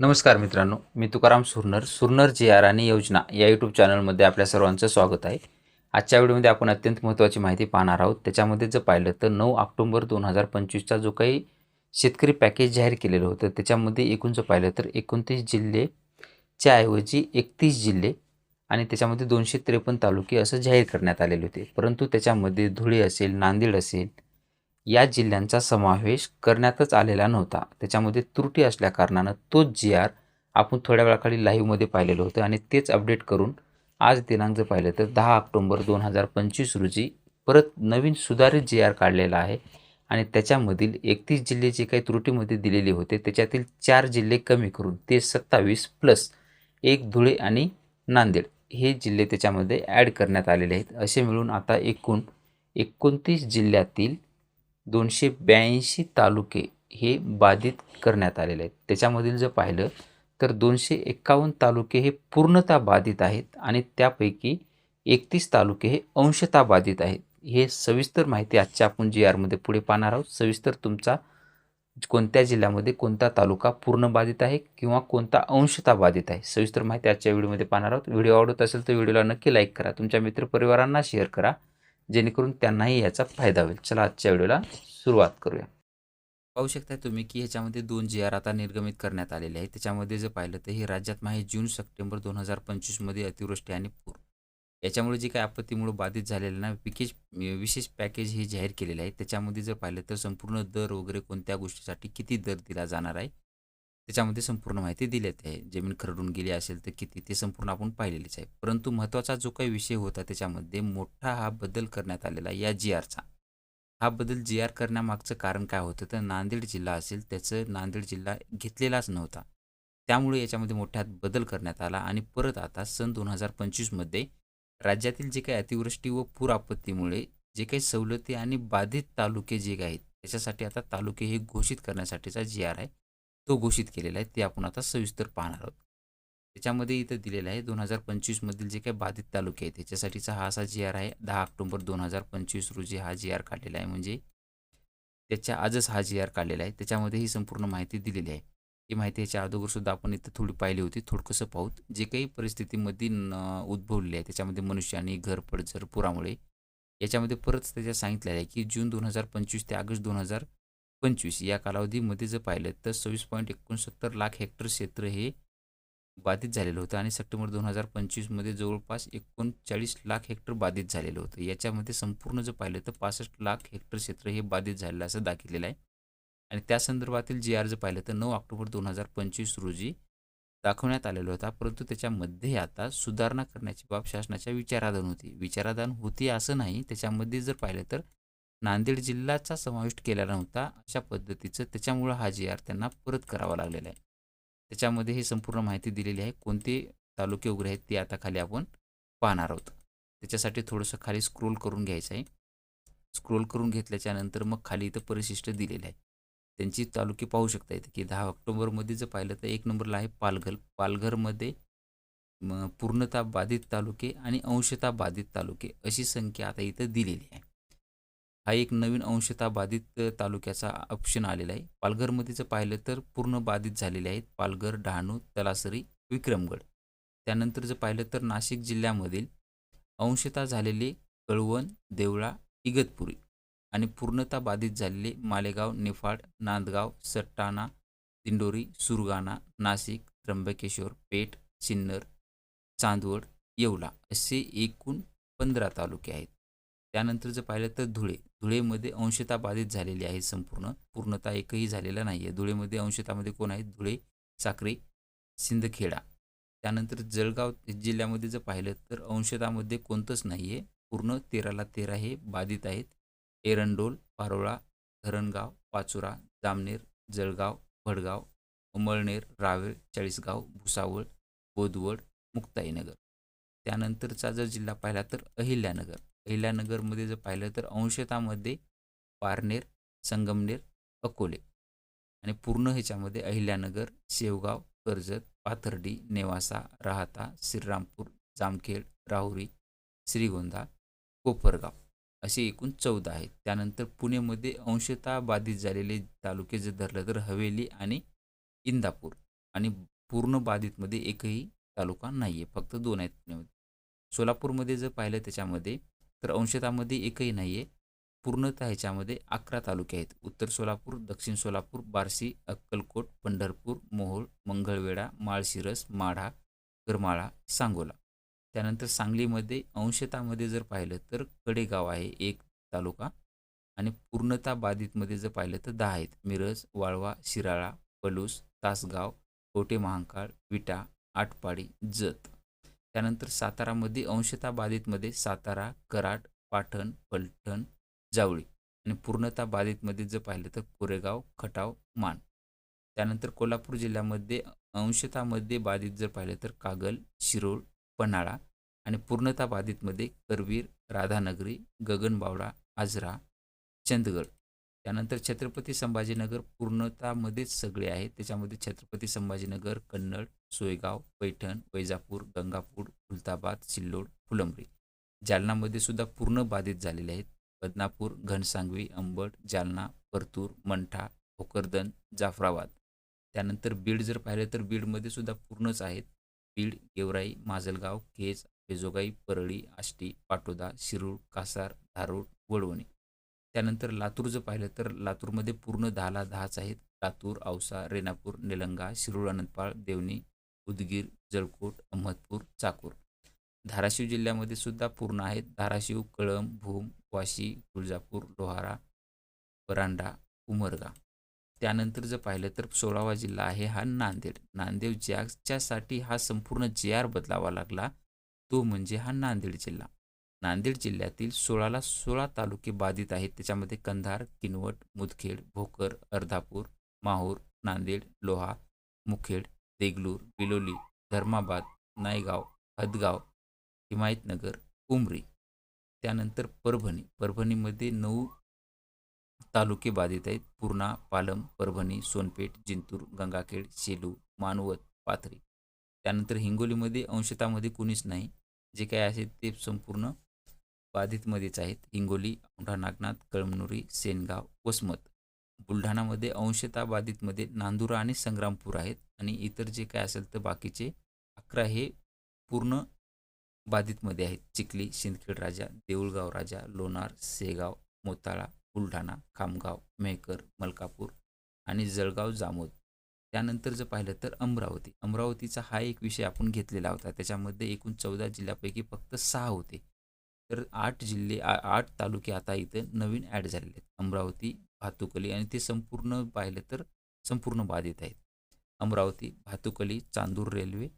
नमस्कार मित्रांनो मी तुकाराम सुरनर सुरनर जी आर आणि योजना या यूट्यूब चॅनलमध्ये आपल्या सर्वांचं स्वागत आहे. आजच्या व्हिडिओमध्ये आपण अत्यंत महत्त्वाची माहिती पाहणार आहोत. त्याच्यामध्ये जर पाहिलं तर नऊ ऑक्टोंबर दोन हजार पंचवीसचा जो काही शेतकरी पॅकेज जाहीर केलेलं होतं त्याच्यामध्ये एकूण जर पाहिलं तर एकोणतीस जिल्हेच्या ऐवजी एकतीस जिल्हे आणि त्याच्यामध्ये दोनशे त्रेपन्न तालुके असं जाहीर करण्यात आलेले होते. परंतु त्याच्यामध्ये धुळे असेल नांदेड असेल या जिल्ह्यांचा समावेश करण्यातच आलेला नव्हता. त्याच्यामध्ये त्रुटी असल्याकारणानं तोच जी आर आपण थोड्या वेळाखाली लाईव्हमध्ये पाहिलेलं होतं आणि तेच अपडेट करून आज दिनांक जर पाहिलं तर दहा ऑक्टोंबर दोन हजार पंचवीस रोजी परत नवीन सुधारित जी आर काढलेला आहे आणि त्याच्यामधील एकतीस जिल्हे जे काही त्रुटीमध्ये दिलेले होते त्याच्यातील चार जिल्हे कमी करून ते सत्तावीस प्लस एक धुळे आणि नांदेड हे जिल्हे त्याच्यामध्ये ॲड करण्यात आलेले आहेत. असे मिळून आता एकूण एकोणतीस जिल्ह्यातील दोनशे ब्याऐंशी तालुके हे बाधित करण्यात आलेले आहेत. त्याच्यामधील जर पाहिलं तर दोनशे एक्कावन्न तालुके हे पूर्णतः बाधित आहेत आणि त्यापैकी एकतीस तालुके हे अंशतः बाधित आहेत. हे सविस्तर माहिती आजच्या आपण जी आरमध्ये पुढे पाहणार आहोत. सविस्तर तुमचा कोणत्या जिल्ह्यामध्ये कोणता तालुका पूर्ण बाधित आहे किंवा कोणता अंशता बाधित आहे? सविस्तर माहिती आजच्या व्हिडिओमध्ये पाहणार आहोत. व्हिडिओ आवडत असेल तर व्हिडिओला नक्की लाईक करा. तुमच्या मित्रपरिवारांना शेअर करा. जेणेकरून त्यांनाही याचा फायदा होईल. चला आजच्या व्हिडिओला सुरुवात करूया. पाहू शकता तुम्ही की ह्याच्यामध्ये दोन जी आर आता निर्गमित करण्यात आलेले आहे त्याच्यामध्ये जर पाहिलं तर हे राज्यात माहे जून सप्टेंबर दोन हजार पंचवीसमध्ये अतिवृष्टी आणि पूर. याच्यामुळे जे काही आपत्तीमुळे बाधित झालेलं ना पिकेज विशेष पॅकेज हे जाहीर केलेले आहे. त्याच्यामध्ये जर पाहिलं तर संपूर्ण दर वगैरे कोणत्या गोष्टीसाठी किती दर दिला जाणार आहे त्याच्यामध्ये संपूर्ण माहिती दिलेली आहे. जमीन खरडून गेली असेल तर किती ते संपूर्ण आपण पाहिलेलीच आहे. परंतु महत्त्वाचा जो काही विषय होता त्याच्यामध्ये मोठा हा बदल करण्यात आलेला या जी आरचा हा बदल जी आर करण्यामागचं कारण काय होतं तर नांदेड जिल्हा असेल त्याचं नांदेड जिल्हा घेतलेलाच नव्हता. त्यामुळे याच्यामध्ये मोठ्यात बदल करण्यात आला आणि परत आता सन दोन हजार पंचवीसमध्ये राज्यातील जे काही अतिवृष्टी व पूर आपत्तीमुळे जे काही सवलती आणि बाधित तालुके जे काही आहेत त्याच्यासाठी आता तालुके हे घोषित करण्यासाठीचा जी आर आहे. तो घोषित केलेला आहे ते आपण आता सविस्तर पाहणार आहोत. त्याच्यामध्ये इथं दिलेलं आहे दोन हजार पंचवीसमधील जे काही बाधित तालुके आहेत त्याच्यासाठीचा हा असा जी आर आहे दहा ऑक्टोबर दोन हजार पंचवीस रोजी हा जी आर काढलेला आहे. म्हणजे त्याच्या आजच हा जी आर काढलेला आहे. त्याच्यामध्ये ही संपूर्ण माहिती दिलेली आहे. ही माहिती याच्या अगोदरसुद्धा आपण इथं थोडी पाहिली होती थोडकंसं पाहूत जे काही परिस्थितीमध्ये उद्भवलेली आहे त्याच्यामध्ये मनुष्याने घर पडझर पुरामुळे याच्यामध्ये परत त्याच्या सांगितलेलं आहे की जून दोन हजार पंचवीस ते ऑगस्ट दोन हजार पंचवीस या कालावधीमध्ये जर पाहिलं तर सव्वीस पॉईंट एकोणसत्तर लाख हेक्टर क्षेत्र हे बाधित झालेलं होतं आणि सप्टेंबर दोन हजार पंचवीसमध्ये जवळपास एकोणचाळीस लाख हेक्टर बाधित झालेलं होतं. याच्यामध्ये संपूर्ण जर पाहिलं तर पासष्ट लाख हेक्टर क्षेत्र हे बाधित झालेलं असं दाखवलेलं आहे. आणि त्या संदर्भातील जी आर जर पाहिलं तर नऊ ऑक्टोबर दोन हजार पंचवीस रोजी दाखवण्यात आलेला होता. परंतु त्याच्यामध्ये आता सुधारणा करण्याची बाब शासनाच्या विचाराधन होती. विचाराधन होती असं नाही. त्याच्यामध्ये जर पाहिलं तर नांदेड जिल्ह्याचा समाविष्ट केलेला नव्हता अशा पद्धतीचं त्याच्यामुळं हा जी आर त्यांना परत करावा लागलेला आहे. त्याच्यामध्ये हे संपूर्ण माहिती दिलेली आहे. कोणते तालुके वगैरे आहेत ते आता खाली आपण पाहणार आहोत. त्याच्यासाठी थोडंसं खाली स्क्रोल करून घ्यायचं आहे. स्क्रोल करून घेतल्याच्यानंतर मग खाली इथं परिशिष्ट दिलेलं आहे त्यांची तालुके पाहू शकता येते की दहा ऑक्टोबरमध्ये जर पाहिलं तर एक नंबरला आहे पालघर. पालघरमध्ये पूर्णता बाधित तालुके आणि अंशता बाधित तालुके अशी संख्या आता इथं दिलेली आहे. हा एक नवीन अंशता बाधित तालुक्याचा ऑप्शन आलेला आहे. पालघरमध्ये जर पाहिलं तर पूर्ण बाधित झालेले आहेत पालघर डहाणू तलासरी विक्रमगड. त्यानंतर जर पाहिलं तर नाशिक जिल्ह्यामधील अंशतः झालेले कळवण देवळा इगतपुरी आणि पूर्णता बाधित झालेले मालेगाव निफाड नांदगाव सट्टाणा दिंडोरी सुरगाणा नाशिक त्र्यंबकेश्वर पेठ सिन्नर चांदवड येवला असे एकूण पंधरा तालुके आहेत. त्यानंतर जर पाहिलं तर धुळे धुळेमध्ये अंशता बाधित झालेली आहे संपूर्ण. पूर्णतः एकही झालेला नाही आहे धुळेमध्ये अंशतामध्ये कोण आहेत? धुळे साक्री सिंदखेडा. त्यानंतर जळगाव जिल्ह्यामध्ये जर पाहिलं तर अंशतामध्ये कोणतंच नाही आहे पूर्ण तेराला तेरा हे बाधित आहेत. एरंडोल पारोळा धरणगाव पाचोरा जामनेर जळगाव भडगाव अमळनेर रावेळ चाळीसगाव भुसावळ बोदवड मुक्ताईनगर. त्यानंतरचा जर जिल्हा पाहिला तर अहिल्यानगर. अहिल्यानगरमध्ये जर पाहिलं तर अंशतामध्ये पारनेर संगमनेर अकोले आणि पूर्ण ह्याच्यामध्ये अहिल्यानगर शेवगाव कर्जत पाथर्डी नेवासा राहता श्रीरामपूर जामखेड राहुरी श्रीगोंदा कोपरगाव असे एकूण चौदा आहेत. त्यानंतर पुणेमध्ये अंशतः बाधित झालेले तालुके जर धरलं तर हवेली आणि इंदापूर आणि पूर्ण बाधितमध्ये एकही तालुका नाही आहे फक्त दोन आहेत पुण्यामध्ये सोलापूरमध्ये जर पाहिलं त्याच्यामध्ये तर अंशतामध्ये एकही नाही आहे पूर्णतः ह्याच्यामध्ये अकरा तालुके आहेत. उत्तर सोलापूर दक्षिण सोलापूर बार्शी अक्कलकोट पंढरपूर मोहोळ मंगळवेढा माळशिरस माढा करमाळा सांगोला. त्यानंतर सांगलीमध्ये अंशतामध्ये जर पाहिलं तर कडेगाव आहे एक तालुका आणि पूर्णता बाधितमध्ये जर पाहिलं तर दहा आहेत. मिरज वाळवा शिराळा पलूस तासगाव कोटे महांकाळ विटा आटपाडी जत. त्यानंतर सातारामध्ये अंशता बाधितमध्ये सातारा कराड पाटण पलटण जावळी आणि पूर्णता बाधितमध्ये जर पाहिलं तर कोरेगाव खटाव मान. त्यानंतर कोल्हापूर जिल्ह्यामध्ये अंशतामध्ये बाधित जर पाहिलं तर कागल शिरोळ पन्हाळा आणि पूर्णता बाधितमध्ये करवीर राधानगरी गगनबावडा आजरा चंदगड. त्यानंतर छत्रपती संभाजीनगर पूर्णतामध्येच सगळे आहेत. त्याच्यामध्ये छत्रपती संभाजीनगर कन्नड सोयगाव पैठण वैजापूर गंगापूर खुलताबाद सिल्लोड फुलंब्री. जालनामध्ये सुद्धा पूर्ण बाधित झालेले आहेत. बदनापूर घनसांगवी अंबड जालना परतूर मंठा भोकरदन जाफराबाद. त्यानंतर बीड जर पाहिलं तर बीडमध्ये सुद्धा पूर्णच आहेत. बीड गेवराई माजलगाव केज बेजोगाई परळी आष्टी पाटोदा शिरूर कासार धारूर वडवणी त्यानंतर लातूर जर पाहिलं तर लातूरमध्ये पूर्ण दहाला दहाच आहेत. लातूर औसा रेणापूर निलंगा शिरूर अनंतपाळ देवणी उदगीर जळकोट अहमदपूर चाकूर. धाराशिव जिल्ह्यामध्ये सुद्धा पूर्ण आहेत. धाराशिव कळंब भूम वाशी तुळजापूर लोहारा परांडा उमरगा. त्यानंतर जर पाहिलं तर सोळावा जिल्हा आहे हा नांदेड. नांदेड ज्याच्यासाठी हा संपूर्ण जे आर बदलावा लागला तो म्हणजे हा नांदेड जिल्हा. नांदेड जिल्ह्यातील सोळाला सोळा तालुके बाधित आहेत. त्याच्यामध्ये कंधार किनवट मुदखेड भोकर अर्धापूर माहूर नांदेड लोहा मुखेड देगलूर बिलोली धर्माबाद नायगाव हदगाव हिमायतनगर उमरी त्यानंतर परभणी. परभणीमध्ये नऊ तालुके बाधित आहेत. पूर्णा पालम परभणी सोनपेठ जिंतूर गंगाखेड सेलू मानवत पाथरी. त्यानंतर हिंगोलीमध्ये अंशतामध्ये कुणीच नाही. जे काय असेल ते संपूर्ण बाधितमध्येच आहेत. हिंगोली औंढा नागनाथ कळमनुरी सेनगाव वसमत. बुलढाणामध्ये अंशता बाधितमध्ये नांदुरा आणि संग्रामपूर आहेत. आणि इतर जे काय असेल तर बाकीचे अकरा हे पूर्ण बाधितमध्ये आहेत. चिखली शिंदखेड राजा देऊळगाव राजा लोणार सेगाव मोताळा बुलढाणा खामगाव मेहकर मलकापूर आणि जळगाव जामोद. त्यानंतर जर पाहिलं तर अमरावती. अमरावतीचा हा एक विषय आपण घेतलेला होता. त्याच्यामध्ये एकूण चौदा जिल्ह्यापैकी फक्त सहा होते. तर आठ जिल्हे आ आठ तालुके आता इथं नवीन ॲड झालेले आहेत. अमरावती भातुकली आणि ते संपूर्ण पाहिलं तर संपूर्ण बाधित आहेत. Amravati Bhatkuli Chandur railway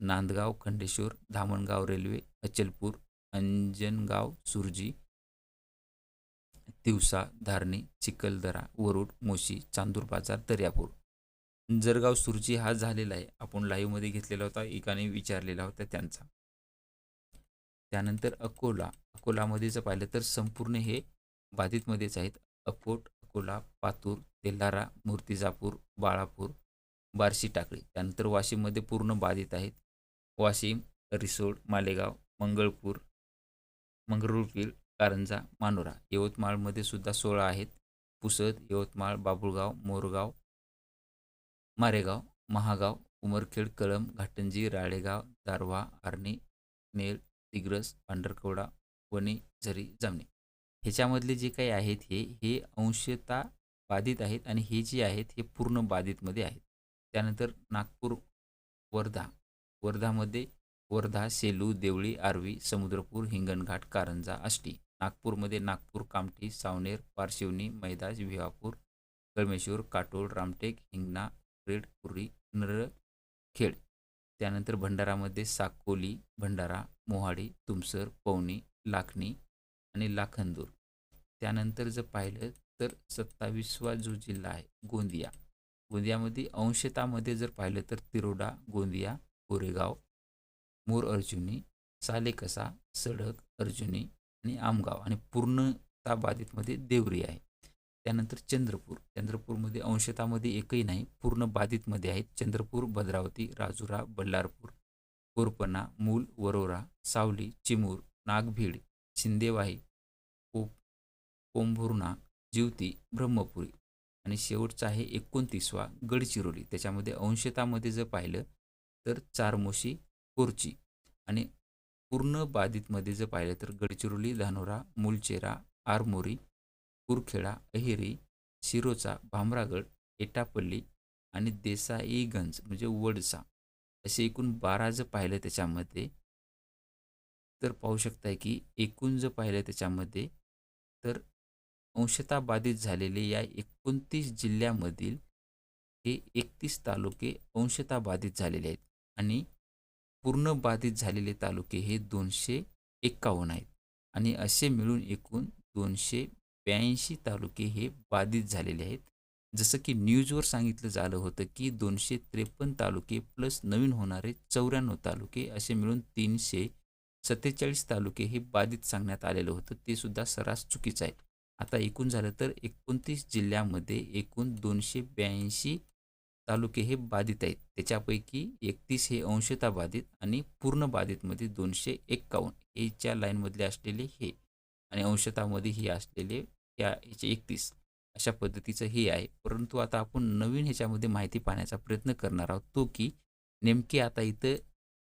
Nandgaon Khandeshwar Dhamangaon railway Achalpur Anjangaon Surji Tiosa Dharni Chikhaldara Warud Morshi Chandur Bazar Daryapur. जरगाव सुरजी हा झालेला आहे. आपण लाईव्हमध्ये घेतलेला होता एकाने विचारलेला होता त्यांचा. त्यानंतर अकोला. अकोलामध्ये जर पाहिलं तर संपूर्ण हे बाधितमध्येच आहेत. अकोट अकोला पातूर तेल्हारा मूर्तिजापूर बाळापूर बार्शी टाकळी त्यानंतर वाशिममध्ये पूर्ण बाधित आहेत. वाशिम रिसोड मालेगाव मंगळपूर मंगरुळपीर कारंजा मानोरा यवतमाळमध्ये सुद्धा सोळा आहेत. पुसद यवतमाळ बाबुळगाव मोरगाव मारेगाव महागाव उमरखेड कळंब घाटंजी राळेगाव दारवा आर्णी नेर तिग्रस पांढरकवडा वणी झरी जमणे. ह्याच्यामधले जे काही आहेत हे हे अंशता बाधित आहेत आणि हे जे आहेत हे पूर्ण बाधितमध्ये आहेत. त्यानंतर नागपूर वर्धा. वर्धामध्ये वर्धा सेलू देवळी आर्वी समुद्रपूर हिंगणघाट कारंजा आष्टी. नागपूरमध्ये नागपूर कामठी सावनेर पारशिवनी मैदाज विहापूर कळमेश्वर काटोल रामटेक हिंगणा रेड पुरी नरखेड त्यानंतर भंडारामध्ये साकोली भंडारा मोहाडी तुमसर पवनी लाखणी आणि लाखंदूर त्यानंतर जर पाहिलं तर सत्तावीसवा जो जिल्हा आहे गोंदिया. गोंदियामध्ये अंशतामध्ये जर पाहिलं तर तिरोडा गोंदिया कोरेगाव मोर अर्जुनी सालेकसा सडक अर्जुनी आणि आमगाव आणि पूर्णता बाधितमध्ये देवरी आहे. त्यानंतर चंद्रपूर. चंद्रपूरमध्ये अंशतामध्ये एकही नाही पूर्ण बाधितमध्ये आहेत. चंद्रपूर भद्रावती राजुरा बल्लारपूर कोरपणा मूल वरोरा सावली चिमूर नागभीड शिंदेवाही को कोंभुर्णा जिवती ब्रह्मपुरी आणि शेवटचा आहे एकोणतीसवा गडचिरोली त्याच्यामध्ये अंशतामध्ये जर पाहिलं तर चारमोशी कोरची आणि पूर्ण बाधितमध्ये जर पाहिलं तर गडचिरोली धानोरा मुलचेरा आरमोरी कुरखेडा अहेरी शिरोचा भामरागड एटापल्ली आणि देसाईगंज म्हणजे वडसा. असे एकूण बारा जर पाहिलं त्याच्यामध्ये तर पाहू शकताय की एकूण जर पाहिलं त्याच्यामध्ये तर अंशतः बाधित झालेले या एकोणतीस जिल्ह्यामधील हे एकतीस तालुके अंशतः बाधित झालेले आहेत आणि पूर्ण बाधित झालेले तालुके हे दोनशे एक्कावन्न आहेत. आणि असे मिळून एकूण दोनशे ब्याऐंशी तालुके हे बाधित झालेले आहेत. जसं की न्यूजवर सांगितलं झालं होतं की दोनशे त्रेपन्न तालुके प्लस नवीन होणारे चौऱ्याण्णव तालुके असे मिळून तीनशे सत्तेचाळीस तालुके हे बाधित सांगण्यात आलेलं होतं. ते सुद्धा सरास चुकीचं आहे. आता एकूण झालं तर एकोणतीस जिल्ह्यामध्ये एकूण दोनशे ब्याऐंशी तालुके हे बाधित आहेत. त्याच्यापैकी एकतीस हे अंशता बाधित आणि पूर्ण बाधितमध्ये दोनशे एक्कावन्न हेच्या लाईनमधले असलेले हे आणि अंशतामध्ये हे असलेले या ह्याचे एकतीस अशा पद्धतीचं हे आहे. परंतु आता आपण नवीन ह्याच्यामध्ये माहिती पाहण्याचा प्रयत्न करणार आहोत. तो की नेमके आता इथं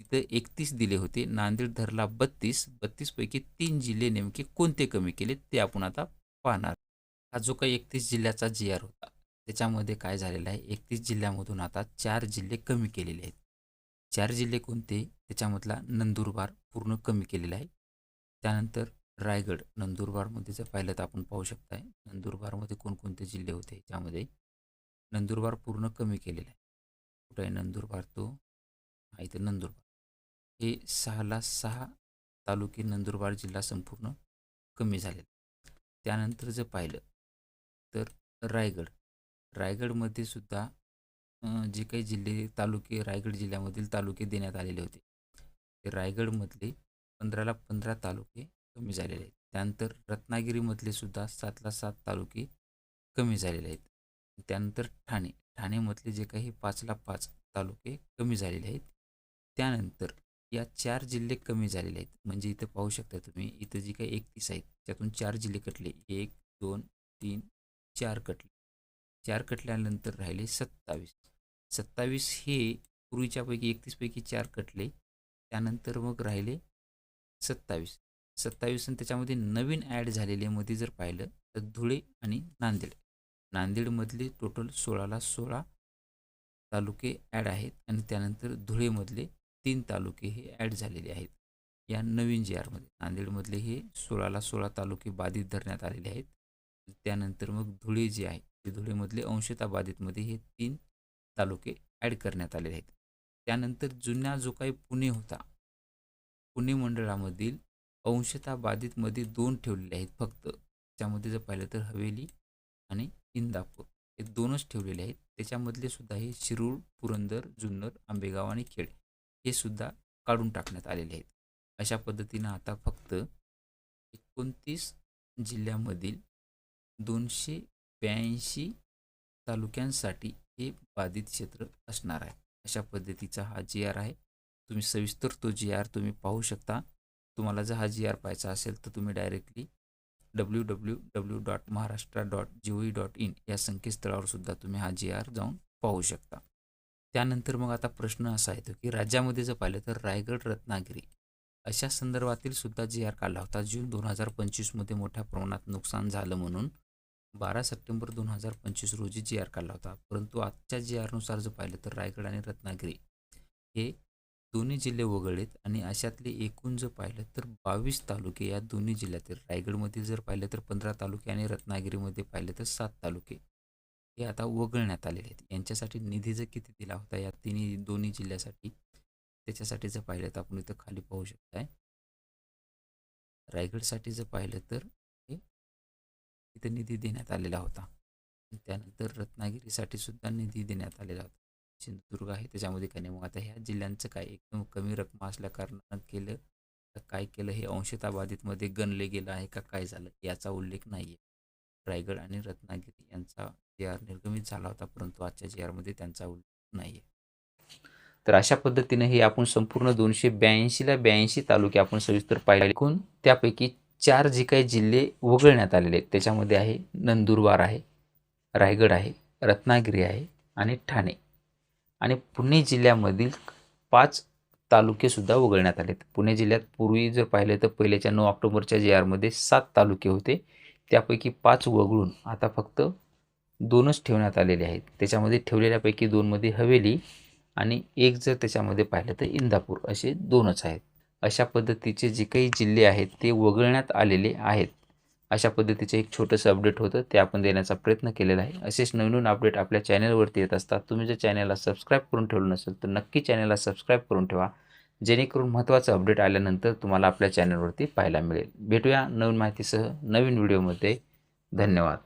तिथं एकतीस दिले होते. नांदेड धरला बत्तीस. बत्तीसपैकी तीन जिल्हे नेमके कोणते कमी केले ते आपण आता पाहणार. हा जो काही एकतीस जिल्ह्याचा जी आर होता त्याच्यामध्ये काय झालेलं आहे? एकतीस जिल्ह्यामधून आता चार जिल्हे कमी केलेले आहेत. चार जिल्हे कोणते? त्याच्यामधला नंदुरबार पूर्ण कमी केलेला आहे. त्यानंतर रायगड नंदुरबारमध्ये जर पाहिलं तर आपण पाहू शकताय नंदुरबारमध्ये कोणकोणते जिल्हे होते त्यामध्ये नंदुरबार पूर्ण कमी केलेलं आहे. कुठं आहे नंदुरबार तो? हा इथं नंदुरबार. हे सहाला सहा तालुके नंदुरबार जिल्हा संपूर्ण कमी झालेला त्यानंतर जर पाहिलं तर रायगड. रायगडमध्ये सुद्धा जे काही जिल्हे तालुके रायगड जिल्ह्यामधील तालुके देण्यात आलेले होते. ते रायगडमधले पंधराला पंधरा तालुके कमी झालेले आहेत. त्यानंतर रत्नागिरीमधले सुद्धा सातला सात तालुके कमी झालेले आहेत. त्यानंतर ठाणे. ठाणेमधले जे काही पाचला पाच तालुके कमी झालेले आहेत. त्यानंतर या चार जिल्हे कमी झालेले आहेत. म्हणजे इथं पाहू शकता तुम्ही इथं जी काही एकतीस आहेत त्यातून चार जिल्हे कटले. एक दोन तीन चार कटले. चार कटल्यानंतर राहिले सत्तावीस. सत्तावीस हे पूर्वीच्यापैकी एकतीसपैकी चार कटले. त्यानंतर मग राहिले सत्तावीस. सत्तावीस आणि त्याच्यामध्ये नवीन ॲड झालेले मध्ये जर पाहिलं तर धुळे आणि नांदेड. नांदेडमधले टोटल सोळाला सोळा तालुके ॲड आहेत. आणि त्यानंतर धुळेमधले तीन तालुके हे ॲड झालेले आहेत. या नवीन जी आरमध्ये नांदेडमधले हे सोळाला सोळा तालुके बाधित धरण्यात आलेले आहेत. त्यानंतर मग धुळे जे आहे ते धुळेमधले अंशता बाधितमध्ये हे तीन तालुके ॲड करण्यात आलेले आहेत. त्यानंतर जुन्या जो काही पुणे होता पुणे मंडळामधील अंशता बाधितमध्ये दोन ठेवलेले आहेत फक्त. त्यामध्ये जर पाहिलं तर हवेली आणि इंदापूर हे दोनच ठेवलेले आहेत. त्याच्यामधले सुद्धा हे शिरूर पुरंदर जुन्नर आंबेगाव आणि खेड. हे सुद्धा काढून टाकण्यात आलेले आहेत. अशा पद्धतीनं आता फक्त एकोणतीस जिल्ह्यामधील दोनशे ब्याऐंशी तालुक्यांसाठी हे बाधित क्षेत्र असणार आहे. अशा पद्धतीचा हा जी आर आहे. तुम्ही सविस्तर तो जी आर तुम्ही पाहू शकता. तुम्हाला जर हा जी आर पाहायचा असेल तर तुम्ही directly W W W dot Maharashtra dot G O dot in या संकेतस्थळावर सुद्धा तुम्ही हा जी आर जाऊन पाहू शकता. त्यानंतर मग आता प्रश्न असा येतो की राज्यामध्ये जर पाहिलं तर रायगड रत्नागिरी अशा संदर्भातील सुद्धा जी आर काढला होता जून दोन हजार पंचवीसमध्ये मोठ्या प्रमाणात नुकसान झालं म्हणून बारा सप्टेंबर दोन हजार पंचवीस रोजी जी आर काढला होता. परंतु आजच्या जी आरनुसार जर पाहिलं तर रायगड आणि रत्नागिरी हे दोन्ही जिल्हे वगळलेत आणि अशातले एकूण जर पाहिलं तर बावीस तालुके या दोन्ही जिल्ह्यातील रायगडमध्ये जर पाहिलं तर पंधरा तालुके आणि रत्नागिरीमध्ये पाहिलं तर सात तालुके. हे आता वगळण्यात आलेले आहेत. यांच्यासाठी निधी जर किती दिला होता या तिन्ही दोन्ही जिल्ह्यासाठी त्याच्यासाठी जर पाहिलं तर आपण इथं खाली पाहू शकताय. रायगडसाठी जर पाहिलं तर हे इथं निधी देण्यात आलेला होता. त्यानंतर रत्नागिरीसाठी सुद्धा निधी देण्यात आलेला होता. सिंधुदुर्ग आहे त्याच्यामध्ये काय नाही. मग आता ह्या जिल्ह्यांचं काय? एकदम कमी रक्कम असल्या कारणानं केलं. तर काय केलं? हे अंशता बाधितमध्ये गणले गेलं आहे का? काय झालं? याचा उल्लेख नाही आहे रायगड आणि रत्नागिरी यांचा जे आर निर्गमित झाला होता परंतु आजच्या जे आरमध्ये त्यांचा उल्लेख नाही आहे तर अशा पद्धतीने हे आपण संपूर्ण दोनशे ब्याऐंशीला ब्याऐंशी तालुके आपण सविस्तर पाहिले. एकूण त्यापैकी चार जे काही जिल्हे वगळण्यात आलेले आहेत त्याच्यामध्ये आहे नंदुरबार आहे रायगड आहे रत्नागिरी आहे आणि ठाणे. आणि पुणे जिल्ह्यामधील पाच तालुकेसुद्धा वगळण्यात आलेत. पुणे जिल्ह्यात पूर्वी जर पाहिलं तर पहिल्याच्या नऊ ऑक्टोबरच्या जे आरमध्ये सात तालुके होते. त्यापैकी पाच वगळून आता फक्त दोनच ठेवण्यात आलेले आहेत. त्याच्यामध्ये ठेवलेल्यापैकी दोनमध्ये हवेली आणि एक जर त्याच्यामध्ये पाहिलं तर इंदापूर असे दोनच आहेत. अशा पद्धतीचे जे काही जिल्हे आहेत ते वगळण्यात आलेले आहेत. अशा पद्धतीचे एक छोटंसं अपडेट होतं. ते आपण देण्याचा प्रयत्न केलेला आहे. असेच नवीन अपडेट आपल्या चॅनलवरती येत असतात. तुम्ही जर चॅनलला सबस्क्राईब करून ठेवलं नसेल तर नक्की चॅनलला सबस्क्राईब करून ठेवा. जेणेकरून महत्त्वाचं अपडेट आल्यानंतर तुम्हाला आपल्या चॅनलवरती पाहायला मिळेल. भेटूया नवीन माहितीसह नवीन व्हिडिओमध्ये धन्यवाद.